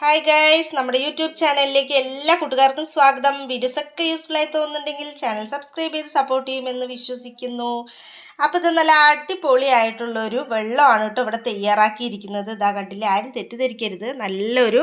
Hi guys നമ്മുടെ YouTube ചാനലിലേക്ക് എല്ലാ കൂട്ടുകാർക്കും സ്വാഗതം. വീഡിയോസൊക്കെ യൂസ്ഫുള്ളായി തോന്നുന്നുണ്ടെങ്കിൽ ചാനൽ സബ്സ്ക്രൈബ് ചെയ്ത് സപ്പോർട്ട് ചെയ്യുമെന്ന് വിശ്വസിക്കുന്നു. അപ്പോൾ ഇത് നല്ല അടിപൊളിയായിട്ടുള്ള ഒരു വെള്ളമാണ് കേട്ടോ ഇവിടെ തയ്യാറാക്കിയിരിക്കുന്നത്. ഇതാ കണ്ടില്ല ആരും തെറ്റിദ്ധരിക്കരുത്. നല്ലൊരു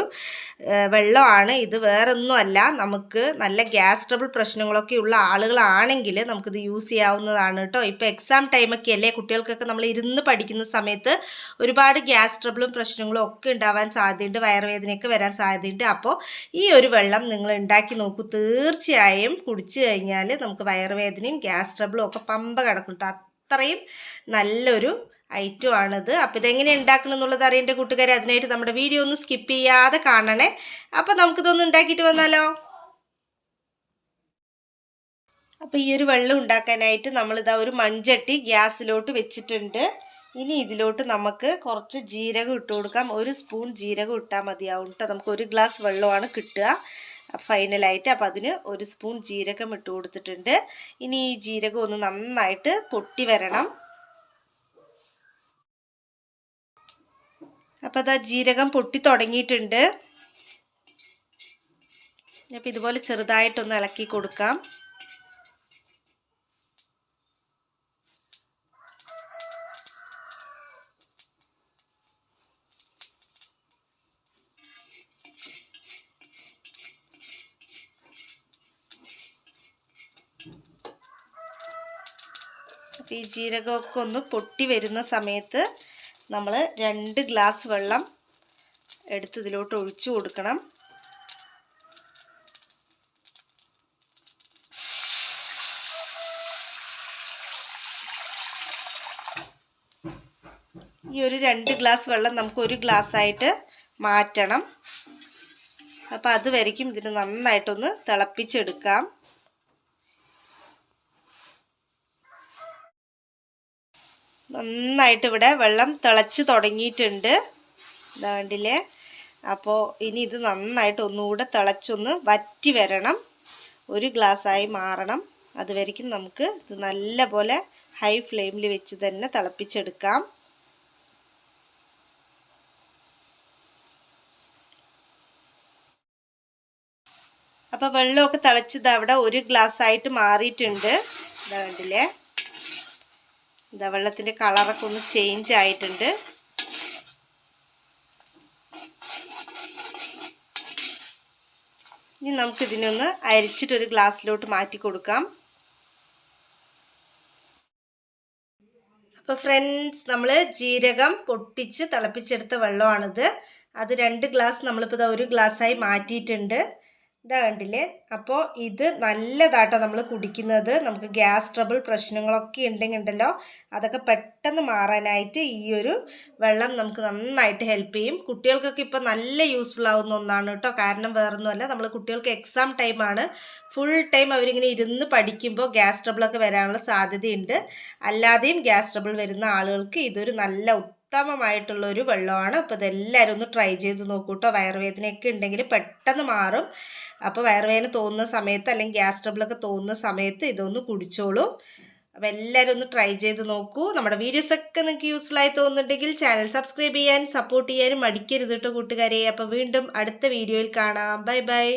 വെള്ളമാണ്. ഇത് വേറൊന്നുമല്ല നമുക്ക് നല്ല ഗ്യാസ് ട്രബിൾ പ്രശ്നങ്ങളൊക്കെ ഉള്ള ആളുകളാണെങ്കിൽ നമുക്കിത് യൂസ് ചെയ്യാവുന്നതാണ് കേട്ടോ. ഇപ്പോൾ എക്സാം ടൈമൊക്കെ അല്ലേ കുട്ടികൾക്കൊക്കെ നമ്മൾ ഇരുന്ന് പഠിക്കുന്ന സമയത്ത് ഒരുപാട് ഗ്യാസ് ട്രബിളും പ്രശ്നങ്ങളും ഒക്കെ ഉണ്ടാവാൻ സാധ്യതയുണ്ട്. വയറുവേദനയൊക്കെ വരാൻ സാധ്യതയുണ്ട്. അപ്പോൾ ഈ ഒരു വെള്ളം നിങ്ങൾ ഉണ്ടാക്കി നോക്കൂ. തീർച്ചയായും കുടിച്ചു കഴിഞ്ഞാൽ നമുക്ക് വയറുവേദനയും ഗ്യാസ് ട്രബിളും ഒക്കെ പമ്പ കിടക്കും അത്രയും നല്ലൊരു ഐറ്റം ആണിത്. അപ്പോൾ ഇതെങ്ങനെ ഉണ്ടാക്കണം എന്നുള്ളത് അറിയേണ്ട കൂട്ടുകാരെ അതിനായിട്ട് നമ്മുടെ വീഡിയോ ഒന്ന് സ്കിപ്പ് ചെയ്യാതെ കാണണേ. അപ്പോൾ നമുക്കിതൊന്ന് ഉണ്ടാക്കിയിട്ട് വന്നാലോ? അപ്പോൾ ഈ ഒരു വെള്ളം ഉണ്ടാക്കാനായിട്ട് നമ്മളിതാ ഒരു മൺചട്ടി ഗ്യാസിലോട്ട് വെച്ചിട്ടുണ്ട്. ഇനി ഇതിലോട്ട് നമുക്ക് കുറച്ച് ജീരകം ഇട്ട് കൊടുക്കാം. ഒരു സ്പൂൺ ജീരകം ഇട്ടാൽ മതിയാവും കേട്ടോ നമുക്ക് ഒരു ഗ്ലാസ് വെള്ളമാണ് കിട്ടുക. ഫൈനലായിട്ട് അപ്പോൾ അതിന് ഒരു സ്പൂൺ ജീരകം ഇട്ട് കൊടുത്തിട്ടുണ്ട്. ഇനി ഈ ജീരകം ഒന്ന് നന്നായിട്ട് പൊട്ടി വരണം. അപ്പോൾ അതാ ജീരകം പൊട്ടി തുടങ്ങിയിട്ടുണ്ട്. അപ്പോൾ ഇതുപോലെ ചെറുതായിട്ടൊന്ന് ഇളക്കി കൊടുക്കാം. അപ്പോൾ ഈ ജീരകമൊക്കെ ഒന്ന് പൊട്ടി വരുന്ന സമയത്ത് നമ്മൾ രണ്ട് ഗ്ലാസ് വെള്ളം എടുത്ത് ഇതിലോട്ട് ഒഴിച്ചു കൊടുക്കണം. ഈ ഒരു രണ്ട് ഗ്ലാസ് വെള്ളം നമുക്ക് ഒരു ഗ്ലാസ് ആയിട്ട് മാറ്റണം അപ്പോൾ അതുവരയ്ക്കും ഇതിന് നന്നായിട്ടൊന്ന് തിളപ്പിച്ചെടുക്കാം. നന്നായിട്ട് ഇവിടെ വെള്ളം തിളച്ച് തുടങ്ങിയിട്ടുണ്ട്. ഇതാ കണ്ടില്ലേ? അപ്പോൾ ഇനി ഇത് നന്നായിട്ട് ഒന്നുകൂടെ തിളച്ചൊന്ന് വറ്റി വരണം. ഒരു ഗ്ലാസ്സായി മാറണം. അതുവരയ്ക്കും നമുക്ക് ഇത് നല്ല പോലെ ഹൈ ഫ്ലെയിമിൽ വെച്ച് തന്നെ തിളപ്പിച്ചെടുക്കാം. അപ്പോൾ വെള്ളമൊക്കെ തിളച്ചത് അവിടെ ഒരു ഗ്ലാസ് ആയിട്ട് മാറിയിട്ടുണ്ട്. ഇതാ കണ്ടില്ലേ? ഇതാ വെള്ളത്തിന്റെ കളറൊക്കെ ഒന്ന് ചേഞ്ച് ആയിട്ടുണ്ട്. ഇനി നമുക്കിതിനൊന്ന് അരിച്ചിട്ടൊരു ഗ്ലാസ്സിലോട്ട് മാറ്റി കൊടുക്കാം. അപ്പോൾ ഫ്രണ്ട്സ് നമ്മൾ ജീരകം പൊട്ടിച്ച് തിളപ്പിച്ചെടുത്ത വെള്ളമാണിത്. അത് രണ്ട് ഗ്ലാസ് നമ്മളിപ്പോൾ ഒരു ഗ്ലാസ്സായി മാറ്റിയിട്ടുണ്ട്. ഇതാ കണ്ടില്ലേ? അപ്പോൾ ഇത് നല്ലതാട്ടോ നമ്മൾ കുടിക്കുന്നത്. നമുക്ക് ഗ്യാസ് ട്രബിൾ പ്രശ്നങ്ങളൊക്കെ ഉണ്ടെങ്കിൽ ഉണ്ടല്ലോ അതൊക്കെ പെട്ടെന്ന് മാറാനായിട്ട് ഈ ഒരു വെള്ളം നമുക്ക് നന്നായിട്ട് ഹെൽപ്പ് ചെയ്യും. കുട്ടികൾക്കൊക്കെ ഇപ്പോൾ നല്ല യൂസ്ഫുൾ ആവുന്ന ഒന്നാണ് കേട്ടോ. കാരണം വേറൊന്നുമല്ല നമ്മൾ കുട്ടികൾക്ക് എക്സാം ടൈമാണ് ഫുൾ ടൈം അവരിങ്ങനെ ഇരുന്ന് പഠിക്കുമ്പോൾ ഗ്യാസ് ട്രബിളൊക്കെ വരാനുള്ള സാധ്യതയുണ്ട്. അല്ലാതെയും ഗ്യാസ് ട്രബിൾ വരുന്ന ആളുകൾക്ക് ഇതൊരു നല്ല ഉത്തമമായിട്ടുള്ള ഒരു വെള്ളമാണ്. അപ്പോൾ ഇതെല്ലാവരും ഒന്ന് ട്രൈ ചെയ്ത് നോക്കൂ കേട്ടോ വയറുവേദനയൊക്കെ ഉണ്ടെങ്കിൽ പെട്ടെന്ന് മാറും. അപ്പോൾ വയറുവേദന തോന്നുന്ന സമയത്ത് അല്ലെങ്കിൽ ഗ്യാസ് ട്രബിളൊക്കെ തോന്നുന്ന സമയത്ത് ഇതൊന്ന് കുടിച്ചോളൂ. അപ്പോൾ എല്ലാവരും ഒന്ന് ട്രൈ ചെയ്ത് നോക്കൂ. നമ്മുടെ വീഡിയോസൊക്കെ നിങ്ങൾക്ക് യൂസ്ഫുൾ ആയി തോന്നുന്നുണ്ടെങ്കിൽ ചാനൽ സബ്സ്ക്രൈബ് ചെയ്യാൻ സപ്പോർട്ട് ചെയ്യാനും മടിക്കരുത് കേട്ടോ കൂട്ടുകാരെ. അപ്പോൾ വീണ്ടും അടുത്ത വീഡിയോയിൽ കാണാം. Bye bye